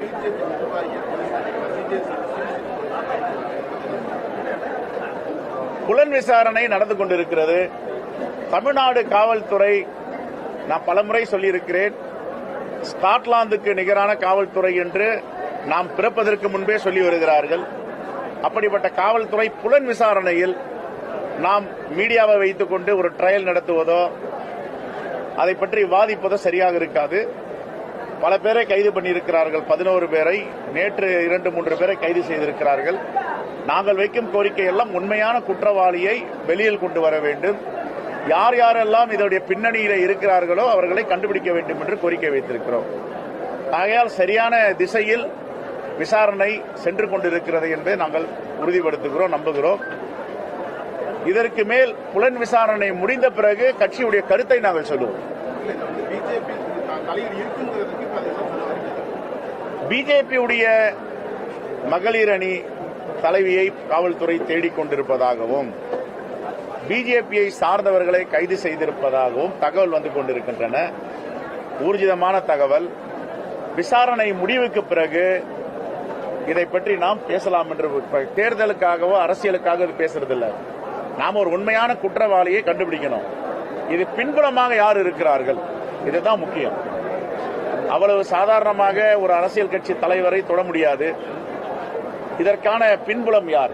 BJP நிர்வாகிகள் புலன் விசாரணை நடந்து கொண்டிருக்கிறது. தமிழ்நாடு காவல்துறை நான் பலமுறை சொல்லியிருக்கிறேன் ஸ்காட்லாந்துக்கு நிகரான காவல்துறை என்று நாம் பிறப்பதற்கு முன்பே சொல்லி வருகிறார்கள். அப்படிப்பட்ட காவல்துறை புலன் விசாரணையில் நாம் மீடியாவை வைத்துக் கொண்டு ஒரு ட்ரையல் நடத்துவதோ அதை பற்றி விவாதிப்பதோ சரியாக இருக்காது. பல பேரை கைது பண்ணியிருக்கிறார்கள். பதினோரு பேரை. நேற்று இரண்டு மூன்று பேரை கைது செய்திருக்கிறார்கள். நாங்கள் வைக்கும் கோரிக்கை எல்லாம் உண்மையான குற்றவாளியை வெளியில் கொண்டு வர வேண்டும். யார் யாரெல்லாம் இதோடைய பின்னணியில் இருக்கிறார்களோ அவர்களை கண்டுபிடிக்க வேண்டும் என்று கோரிக்கை வைத்திருக்கிறோம். ஆகையால் சரியான திசையில் விசாரணை சென்று கொண்டிருக்கிறது என்பதை நாங்கள் உறுதிப்படுத்துகிறோம் நம்புகிறோம். இதற்கு மேல் புலன் விசாரணை முடிந்த பிறகு கட்சியுடைய கருத்தை நாங்கள் சொல்லுவோம். பிஜேபியுடைய மகளிர் அணி தலைவியை காவல்துறை தேடிக் கொண்டிருப்பதாகவும் பிஜேபியை சார்ந்தவர்களை கைது செய்திருப்பதாகவும் தகவல் வந்து கொண்டிருக்கின்றன. ஊர்ஜிதமான தகவல். விசாரணை முடிவுக்கு பிறகு இதை பற்றி நாம் பேசலாம் என்று தேர்தலுக்காகவோ அரசியலுக்காக இது பேசுறதில்லை. நாம் ஒரு உண்மையான குற்றவாளியை கண்டுபிடிக்கணும். இது பின்புலமாக யார் இருக்கிறார்கள்? இதுதான் முக்கியம். அவ்வளவு சாதாரணமாக ஒரு அரசியல் கட்சி தலைவரை தொட முடியாது. இதற்கான பின்புலம் யார்?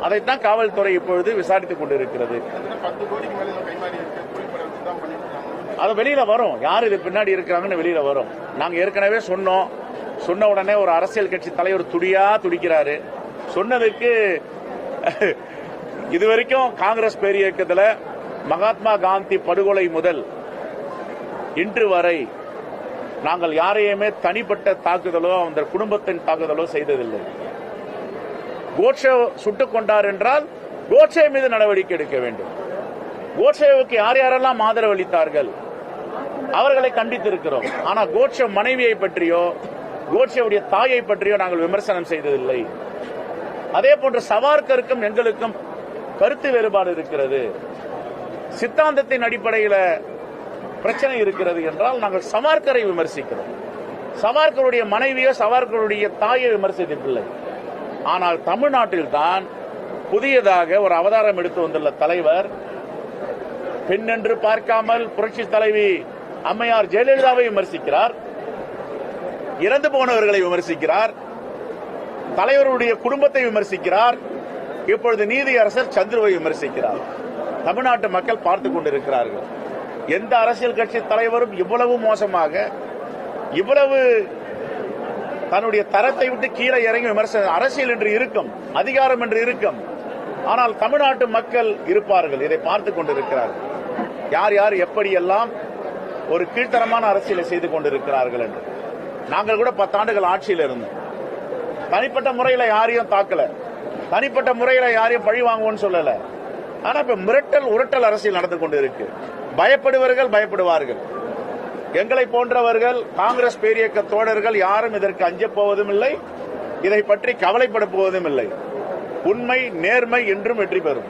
அதைத்தான் காவல்துறை இப்பொழுது விசாரித்துக் கொண்டிருக்கிறது. அது வெளியில வரும். யார் இது பின்னாடி இருக்கிறாங்கன்னு வெளியில வரும். நாங்க ஏற்கனவே சொன்னோம். சொன்ன உடனே ஒரு அரசியல் கட்சி தலைவர் துடியா துடிக்கிறாரு. சொன்னதுக்கு இதுவரைக்கும் காங்கிரஸ் பேரியக்கத்தில் மகாத்மா காந்தி படுகொலை முதல் இன்று வரை நாங்கள் யாரையுமே தனிப்பட்ட தாக்குதலோ அந்த குடும்பத்தின் தாக்குதலோ செய்ததில்லை. கோட்சே சுட்டுக் கொண்டார் என்றால் கோட்சே மீது நடவடிக்கை எடுக்க வேண்டும். கோட்சேவுக்கு யார் யாரெல்லாம் ஆதரவு அளித்தார்கள் அவர்களை கண்டித்திருக்கிறோம். ஆனால் கோட்சே மனைவியை பற்றியோ கோட்சேவுடைய தாயை பற்றியோ நாங்கள் விமர்சனம் செய்ததில்லை. அதே போன்று சவார்கருக்கும் எங்களுக்கும் கருத்து வேறுபாடு இருக்கிறது. சித்தாந்தத்தின் அடிப்படையில் பிரச்சனை இருக்கிறது என்றால் நாங்கள் சமார்க்கரை விமர்சிக்கிறோம். சவார்கருடைய மனைவியோ சவார்கருடைய தாயை விமர்சித்தில்லை ஆனால் தமிழ்நாட்டில் தான் புதியதாக ஒரு அவதாரம் எடுத்து வந்துள்ள தலைவர் பெண் என்று பார்க்காமல் புரட்சி தலைவி அம்மையார் ஜெயலலிதாவை விமர்சிக்கிறார் இறந்து போனவர்களை விமர்சிக்கிறார் தலைவருடைய குடும்பத்தை விமர்சிக்கிறார் இப்பொழுது நீதியரசர் சந்துருவை விமர்சிக்கிறார். தமிழ்நாட்டு மக்கள் பார்த்துக் கொண்டிருக்கிறார்கள். எந்த அரசியல் கட்சி தலைவரும் இவ்வளவு மோசமாக இவ்வளவு தன்னுடைய தரத்தை விட்டு கீழே இறங்கி விமர்சனம் அரசியல் என்று இருக்கும் அதிகாரம் என்று இருக்கும். ஆனால் தமிழ்நாட்டு மக்கள் இருப்பார்கள் இதை பார்த்துக் கொண்டிருக்கிறார்கள். யார் யார் எப்படியெல்லாம் ஒரு கீழ்த்தரமான அரசியலை செய்து கொண்டிருக்கிறார்கள் என்று. நாங்கள் கூட பத்தாண்டுகள் ஆட்சியில் இருந்தோம். தனிப்பட்ட முறையில் யாரையும் தாக்கல. தனிப்பட்ட முறையில் யாரையும் பழி வாங்குவோம்னு சொல்லலை. ஆனா இப்ப மிரட்டல் உருட்டல் அரசியல் நடந்து கொண்டு இருக்கு பயப்படுவர்கள். பயப்படுவார்கள் எங்களை போன்றவர்கள் காங்கிரஸ் பேரியக்க தோழர்கள் யாரும் இதற்கு அஞ்சப் போவதும் இல்லை. இதை பற்றி கவலைப்பட போவதும் இல்லை. உண்மை நேர்மை என்றும் வெற்றி பெறும்.